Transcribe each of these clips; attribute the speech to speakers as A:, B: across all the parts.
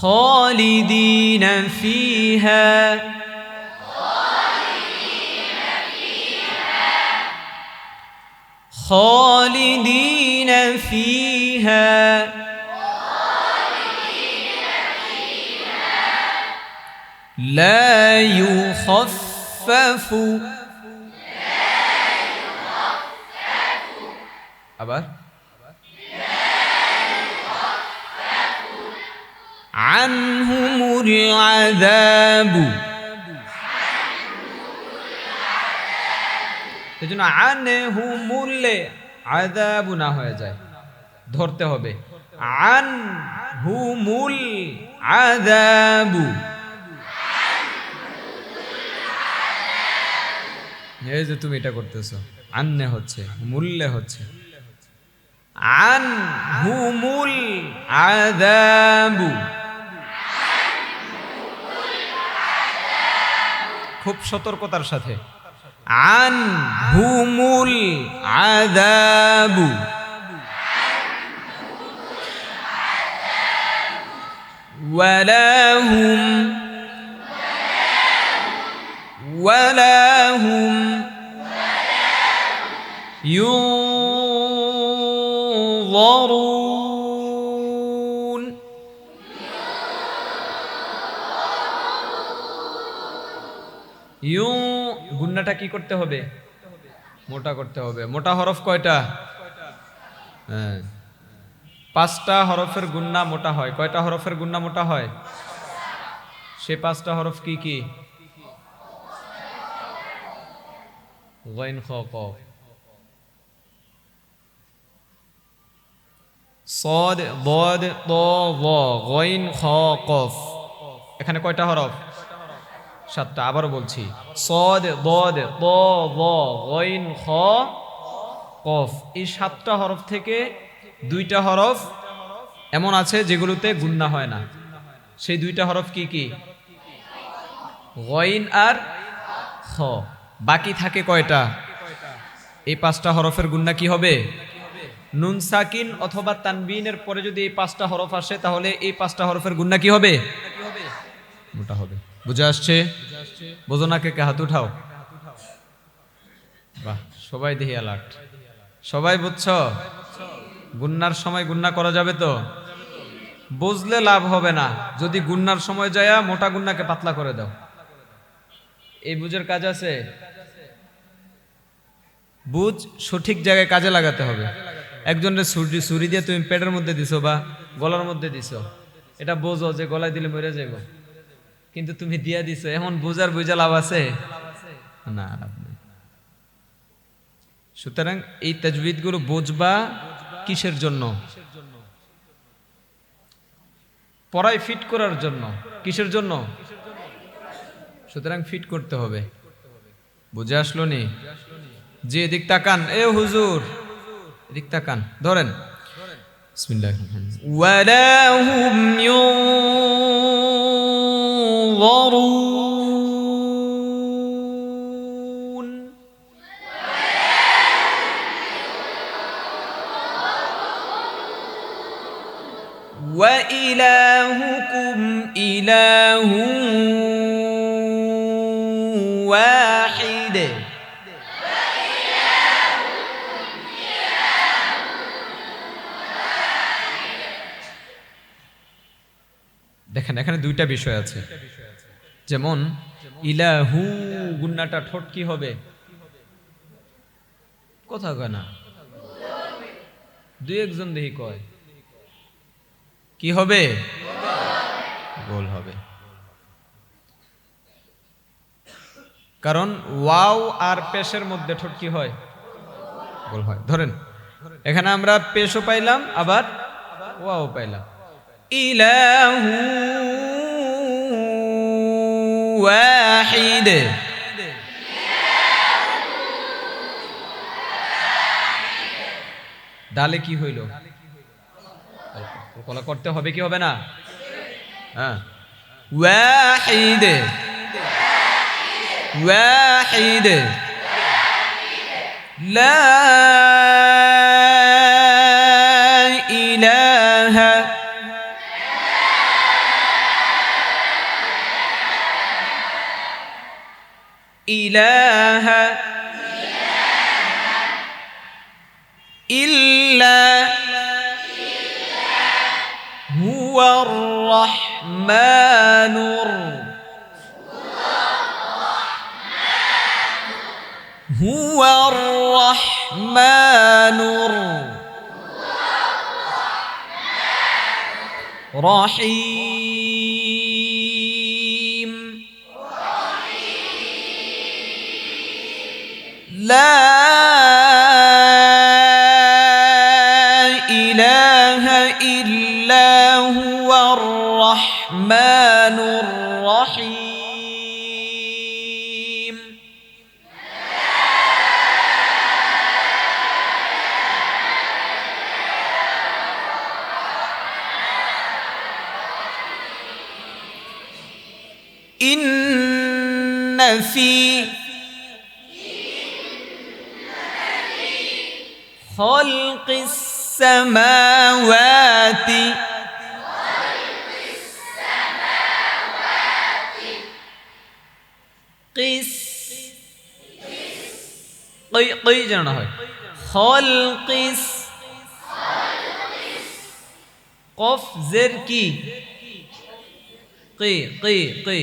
A: خالدين فيها خالدين فيها لا يخفف لا يخفف عنهم العذاب সেজন্য জন্য আনে মুরলে আদাবু না হয়ে যায় ধরতে হবে আন হু হুমুল আদাবু এই যে তুমি এটা করতেছো আন্নে হচ্ছে মূল্যে হচ্ছে আন হুমুল আদাবু খুব সতর্কতার সাথে আন হুমুল আদাবু ولا هم ولا هم ينظرون কি করতে হবে মোটা করতে হবে মোটা হরফ কয়টা হ্যাঁ পাঁচটা হরফের গুন্না মোটা হয় কয়টা হরফের গুন্না মোটা হয় সে পাঁচটা হরফ কি কি সদ বদ ত খ কফ এখানে কয়টা হরফ সাতটা আবারও বলছি সদ বদ ব কফ এই সাতটা হরফ থেকে দুইটা হরফ এমন আছে যেগুলোতে গুন্না হয় না সেই দুইটা হরফ কি কি গইন আর খ বাকি থাকে কয়টা এই পাঁচটা হরফের গুন্না কি হবে নুন সাকিন অথবা তানবিনের পরে যদি এই পাঁচটা হরফ আসে তাহলে এই পাঁচটা হরফের গুন্না কি হবে মোটা হবে বুঝে আসছে বোঝো না কে কে হাত উঠাও বাহ সবাই দেহি অ্যালার্ট সবাই বুঝছ গুন্নার সময় গুন্না করা যাবে তো বুঝলে লাভ হবে না যদি গুন্নার সময় যায় মোটা গুন্নাকে পাতলা করে দাও এই বুঝের কাজ আছে বুঝ সঠিক জায়গায় কাজে লাগাতে হবে একজনের ছুরি সুরি দিয়ে তুমি পেটের মধ্যে দিছো বা গলার মধ্যে দিছো এটা বোঝো যে গলায় দিলে মরে যাইব কিন্তু তুমি দিয়া দিছ এমন বোঝার বোঝা লাভ আছে না সুতরাং এই তাজবিদ গুলো বোঝবা কিসের জন্য পড়ায় ফিট করার জন্য কিসের জন্য সুতরাং ফিট করতে হবে বুঝে আসলো নি যে এদিক তাকান এ হুজুর এদিক তাকান ধরেন বিসমিল্লাহ وإلهكم إله واحد দেখেন এখানে দুইটা বিষয় আছে যেমন ইলাহু গুন্নাটা ঠোঁট কি হবে কোথাও না দুই একজন দেখি কয় কি হবে গোল হবে কারণ ওয়াও আর পেশের মধ্যে ঠোঁট কি হয় গোল হয় ধরেন এখানে আমরা পেশও পাইলাম আবার ওয়াও পাইলাম ইলাহু ডালে কি হইল কলা করতে হবে কি হবে না হ্যাঁ লা ইলাহা ইলাহা الرحمن هو الرحمن رحيم لا في خلق السماوات قس قي قي জানা হয় খলকিস কফ জের কি قي قي قي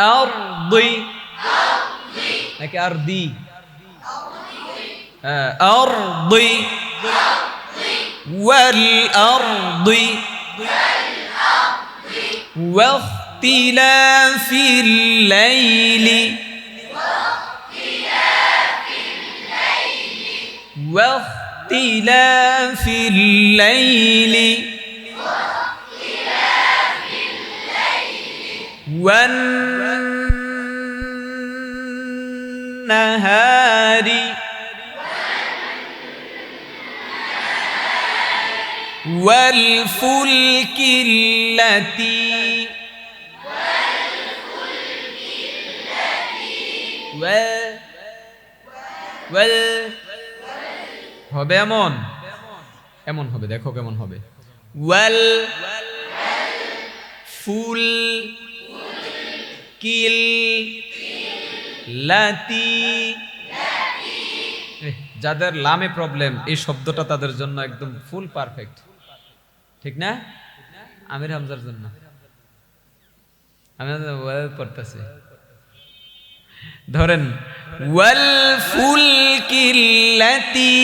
A: أرضي أرضي أرضي آه، أرضي والأرض واختلاف الليل واختلاف الليل واختلاف الليل والنهار والنهار والفلك التي و হবে এমন এমন হবে দেখো কেমন হবে ওয়াল ফুল কিল লাতি যাদের লামে প্রবলেম এই শব্দটা তাদের জন্য একদম ফুল পারফেক্ট ঠিক না আমির হামজার জন্য আমি পড়তেছি ধরেন ওয়াল ফুল কিল্লাতি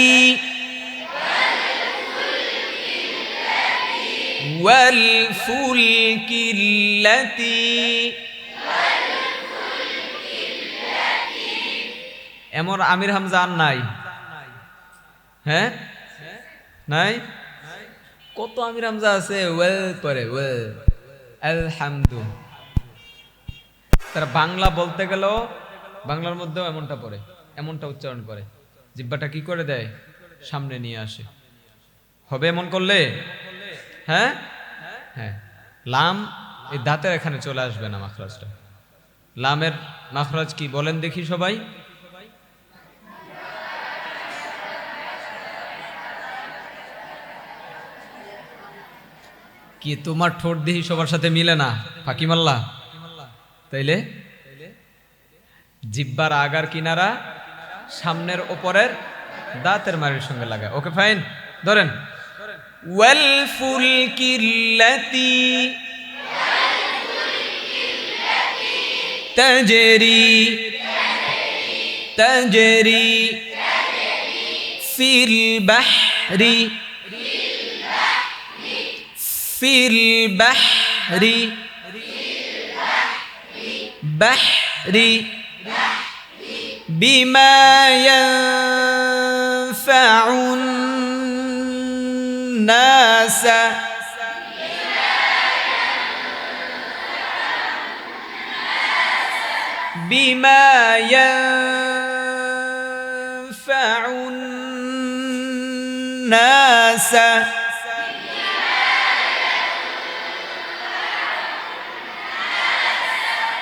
A: ওয়াল ফুল কিল্লাতি এমন আমির হামজা আর নাই হ্যাঁ নাই কত আমির হামজা আছে ওয়েল পরে ওয়েল আলহামদু তারা বাংলা বলতে গেল বাংলার মধ্যেও এমনটা পড়ে এমনটা উচ্চারণ করে জিব্বাটা কি করে দেয় সামনে নিয়ে আসে হবে এমন করলে হ্যাঁ হ্যাঁ লাম এই দাঁতের এখানে চলে আসবে না মাখরাজটা লামের মাখরাজ কি বলেন দেখি সবাই কি তোমার ঠোঁট দেহি সবার সাথে মিলে না ফাঁকি তাইলে জিব্বার আগার কিনারা সামনের ওপরের দাঁতের মারির সঙ্গে লাগায় ওকে ফাইন ধরেন ওয়েল ফুল কিল্লাতি تجري تجري في البحر في البحر بحر بما ينفع الناس بما ينفع الناس, بما ينفع الناس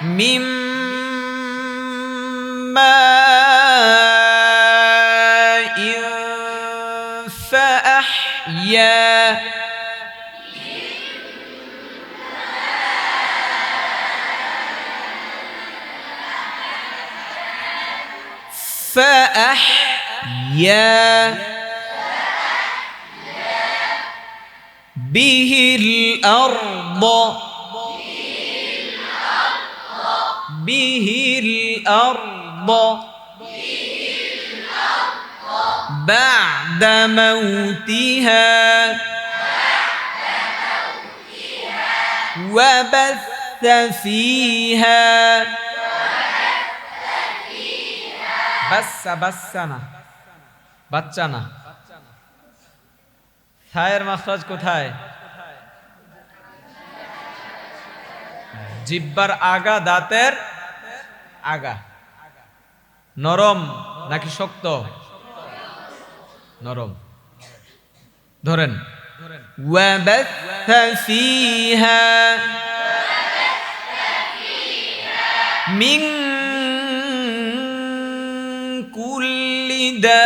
A: مما فأحيا فأحيا به الأرض به الأرض بعد موتها وبث فيها بس بسنا بچانا ثائر مخرج کتھائے جبر آگا داتر আগা নরম নাকি শক্ত নরম ধরেন মিং কুলিদা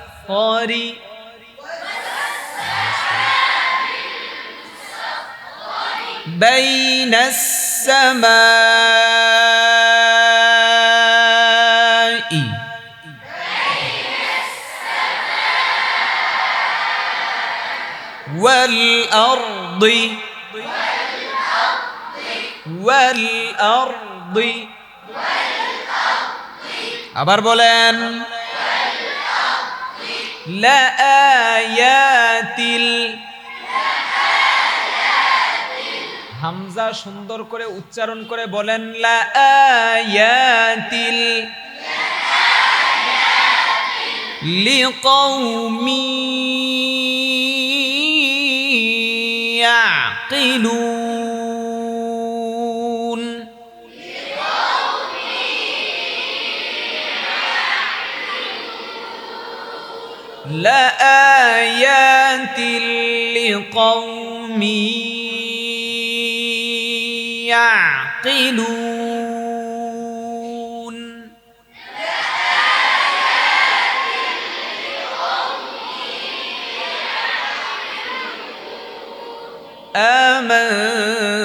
A: الأبقار بين السماء والأرض والأرض والأرض আবার বলেন লায়াতিল হামজা সুন্দর করে উচ্চারণ করে বলেন লায়াতিল লিকৌমি ইয়াকিলুন لقوم يعقلون آمنت